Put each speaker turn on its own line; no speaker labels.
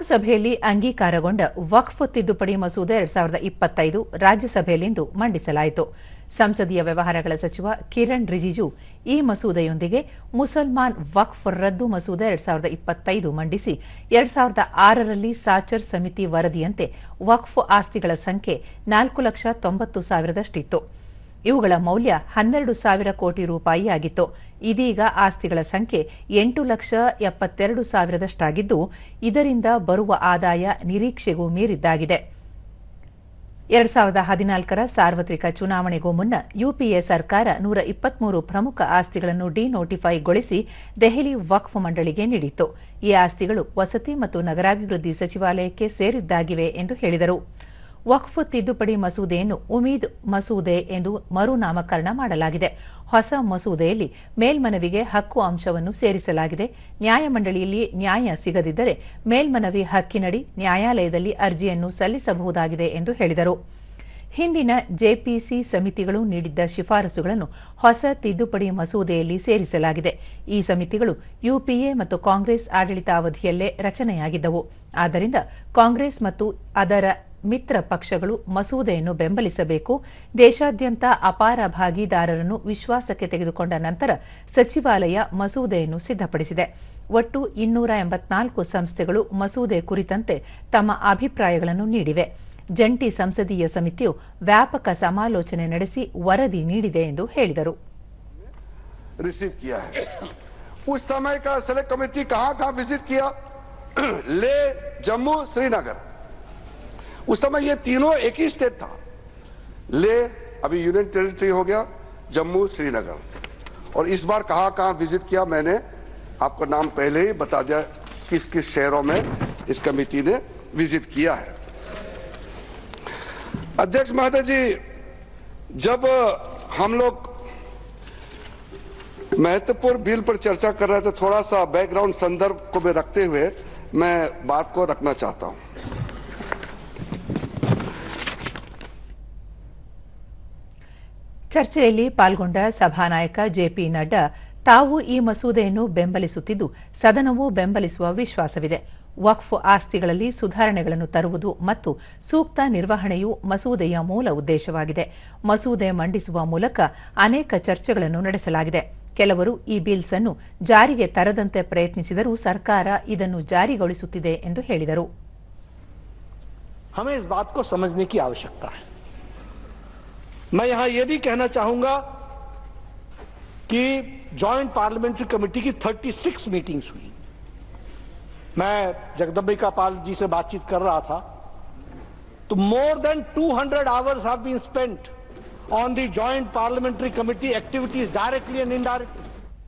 ಲೋಕಸಭೆಯಲ್ಲಿ ಅಂಗೀಕಾರಗೊಂಡ ವಕ್ಫ್ ತಿದ್ದುಪಡಿ ಮಸೂದೆ ಎರಡ್ ಸಾವಿರದ ಇಪ್ಪತ್ತೈದು ರಾಜ್ಯಸಭೆಯಲ್ಲಿಂದು ಮಂಡಿಸಲಾಯಿತು. ಸಂಸದೀಯ ವ್ಯವಹಾರಗಳ ಸಚಿವ ಕಿರಣ್ ರಿಜಿಜು ಈ ಮಸೂದೆಯೊಂದಿಗೆ ಮುಸಲ್ಮಾನ್ ವಕ್ಫ್ ರದ್ದು ಮಸೂದೆ ಎರಡ್ ಸಾವಿರದ ಇಪ್ಪತ್ತೈದು ಮಂಡಿಸಿ, ಎರಡ್ ಸಾವಿರದ ಆರರಲ್ಲಿ ಸಾಚರ್ ಸಮಿತಿ ವರದಿಯಂತೆ ವಕ್ಫ್ ಆಸ್ತಿಗಳ ಸಂಖ್ಯೆ ನಾಲ್ಕು ಲಕ್ಷ ತೊಂಬತ್ತು ಸಾವಿರದಷ್ಟಿತ್ತು. ಇವುಗಳ ಮೌಲ್ಯ ಹನ್ನೆರಡು ಸಾವಿರ ಕೋಟಿ ರೂಪಾಯಿ ಆಗಿತ್ತು. ಇದೀಗ ಆಸ್ತಿಗಳ ಸಂಖ್ಯೆ ಎಂಟು ಲಕ್ಷ ಎಪ್ಪತ್ತೆರಡು ಸಾವಿರದಷ್ಟಾಗಿದ್ದು, ಇದರಿಂದ ಬರುವ ಆದಾಯ ನಿರೀಕ್ಷೆಗೂ ಮೀರಿದ್ದಾಗಿದೆ. ಎರಡ್ ಸಾವಿರದ ಹದಿನಾಲ್ಕರ ಸಾರ್ವತ್ರಿಕ ಚುನಾವಣೆಗೂ ಮುನ್ನ ಯುಪಿಎ ಸರ್ಕಾರ ನೂರ ಇಪ್ಪತ್ಮೂರು ಪ್ರಮುಖ ಆಸ್ತಿಗಳನ್ನು ಡಿನೋಟಿಫೈಗೊಳಿಸಿ ದೆಹಲಿ ವಕ್ಫ್ ಮಂಡಳಿಗೆ ನೀಡಿತ್ತು. ಈ ಆಸ್ತಿಗಳು ವಸತಿ ಮತ್ತು ನಗರಾಭಿವೃದ್ಧಿ ಸಚಿವಾಲಯಕ್ಕೆ ಸೇರಿದ್ದಾಗಿವೆ ಎಂದು ಹೇಳಿದರು. ವಕ್ಫ್ ತಿದ್ದುಪಡಿ ಮಸೂದೆಯನ್ನು ಉಮೀದ್ ಮಸೂದೆ ಎಂದು ಮರುನಾಮಕರಣ ಮಾಡಲಾಗಿದೆ. ಹೊಸ ಮಸೂದೆಯಲ್ಲಿ ಮೇಲ್ಮನವಿಗೆ ಹಕ್ಕು ಅಂಶವನ್ನು ಸೇರಿಸಲಾಗಿದೆ. ನ್ಯಾಯಮಂಡಳಿಯಲ್ಲಿ ನ್ಯಾಯ ಸಿಗದಿದ್ದರೆ ಮೇಲ್ಮನವಿ ಹಕ್ಕಿನಡಿ ನ್ಯಾಯಾಲಯದಲ್ಲಿ ಅರ್ಜಿಯನ್ನು ಸಲ್ಲಿಸಬಹುದಾಗಿದೆ ಎಂದು ಹೇಳಿದರು. ಹಿಂದಿನ ಜೆಪಿಸಿ ಸಮಿತಿಗಳು ನೀಡಿದ್ದ ಶಿಫಾರಸುಗಳನ್ನು ಹೊಸ ತಿದ್ದುಪಡಿ ಮಸೂದೆಯಲ್ಲಿ ಸೇರಿಸಲಾಗಿದೆ. ಈ ಸಮಿತಿಗಳು ಯುಪಿಎ ಮತ್ತು ಕಾಂಗ್ರೆಸ್ ಆಡಳಿತಾವಧಿಯಲ್ಲೇ ರಚನೆಯಾಗಿದ್ದವು. ಆದ್ದರಿಂದ ಕಾಂಗ್ರೆಸ್ ಮತ್ತು ಅದರ ಮಿತ್ರ ಪಕ್ಷಗಳು ಮಸೂದೆಯನ್ನು ಬೆಂಬಲಿಸಬೇಕು ದೇಶಾದ್ಯಂತ ಅಪಾರ ಭಾಗಿದಾರರನ್ನು ವಿಶ್ವಾಸಕ್ಕೆ ತೆಗೆದುಕೊಂಡ ನಂತರ ಸಚಿವಾಲಯ ಮಸೂದೆಯನ್ನು ಸಿದ್ಧಪಡಿಸಿದೆ ಒಟ್ಟು ಇನ್ನೂರ ಎಂಬತ್ನಾಲ್ಕು ಸಂಸ್ಥೆಗಳು ಮಸೂದೆ ಕುರಿತಂತೆ ತಮ್ಮ ಅಭಿಪ್ರಾಯಗಳನ್ನು ನೀಡಿವೆ ಜಂಟಿ ಸಂಸದೀಯ ಸಮಿತಿಯು ವ್ಯಾಪಕ ಸಮಾಲೋಚನೆ ನಡೆಸಿ ವರದಿ ನೀಡಿದೆ ಎಂದು ಹೇಳಿದರು
रिसीव किया है उस समय का सेलेक्ट कमेटी कहां कहां विजिट किया ले जम्मू श्रीनगर उस समय ये तीनों एक ही स्टेट था। ले, अभी यूनियन टेरिटरी हो गया, जम्मू श्रीनगर। और इस बार कहाँ कहाँ विज़िट किया मैंने, आपको नाम पहले ही बता दिया, किस किस शहरों में इस कमेटी ने विज़िट किया है। अध्यक्ष महोदय जी, जब हम लोग महत्वपूर्ण बिल पर चर्चा कर रहे थे, थोड़ा सा बैकग्राउंड संदर्भ को भी रखते हुए मैं बात को रखना चाहता हूँ।
ಚರ್ಚೆಯಲ್ಲಿ ಪಾಲ್ಗೊಂಡ ಸಭಾನಾಯಕ ಜೆಪಿ ನಡ್ಡಾ, ತಾವು ಈ ಮಸೂದೆಯನ್ನು ಬೆಂಬಲಿಸುತ್ತಿದ್ದು, ಸದನವು ಬೆಂಬಲಿಸುವ ವಿಶ್ವಾಸವಿದೆ. ವಕ್ಫ್ ಆಸ್ತಿಗಳಲ್ಲಿ ಸುಧಾರಣೆಗಳನ್ನು ತರುವುದು ಮತ್ತು ಸೂಕ್ತ ನಿರ್ವಹಣೆಯು ಮಸೂದೆಯ ಮೂಲ ಉದ್ದೇಶವಾಗಿದೆ. ಮಸೂದೆ ಮಂಡಿಸುವ ಮೂಲಕ ಅನೇಕ ಚರ್ಚೆಗಳನ್ನು ನಡೆಸಲಾಗಿದೆ. ಕೆಲವರು ಈ ಬಿಲ್ಸ್ ಅನ್ನು ಜಾರಿಗೆ ತರದಂತೆ ಪ್ರಯತ್ನಿಸಿದರೂ ಸರ್ಕಾರ ಇದನ್ನು ಜಾರಿಗೊಳಿಸುತ್ತಿದೆ ಎಂದು ಹೇಳಿದರು.
मैं यहाँ यह भी कहना चाहूँगा कि जॉइंट पार्लियामेंट्री कमेटी की 36 मीटिंग्स हुई। मैं जगदम्बिका पाल जी से बातचीत कर रहा था। तो more than 200 hours have been spent on the joint parliamentary committee activities directly and indirectly